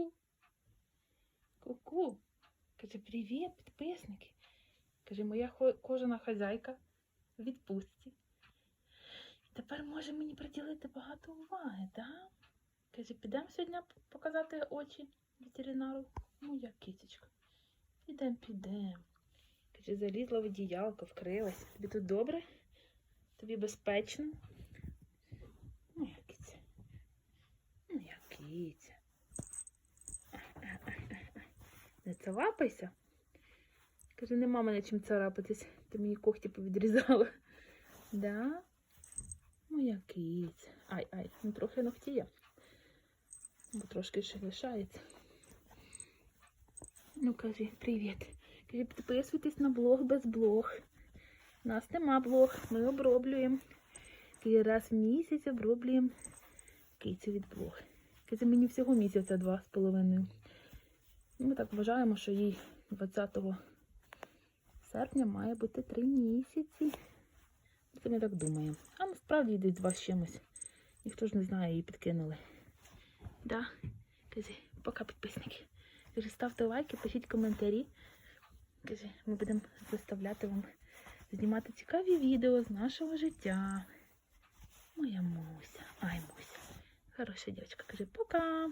Ку-ку. Ку-ку. Каже, привіт, підписники. Каже, моя кожана хазяйка в відпустці. Тепер може мені приділити багато уваги, так? Каже, підемо сьогодні показати очі ветеринару. Моя китечка. Підемо, підемо. Каже, залізла в одіялко, вкрилась. Тобі тут добре? Тобі безпечно? Моя киця. Моя киця. Не царапайся. Каже, нема мене чим царапатись. Ти мені когті повідрізала. Да? Моя киця. Ай, ай, ну трохи ногті є. Бо трошки ще лишається. Ну, кажи, привіт. Кажи, підписуйтесь на блог без блог. У нас нема блог, ми оброблюємо. Кажи, раз в місяць оброблюємо кицю від блог. Каже, мені всього місяця два з половиною. І Ми так вважаємо, що їй 20 серпня має бути три місяці. Це ми так думаємо. А насправді йдуть два з чимось. Ніхто ж не знає, її підкинули. Да? Каже, пока підписники. Каже, ставте лайки, пишіть коментарі. Каже, ми будемо заставляти вам знімати цікаві відео з нашого життя. Моя Муся. Ай, Муся. Хороша дівчинка. Каже, пока.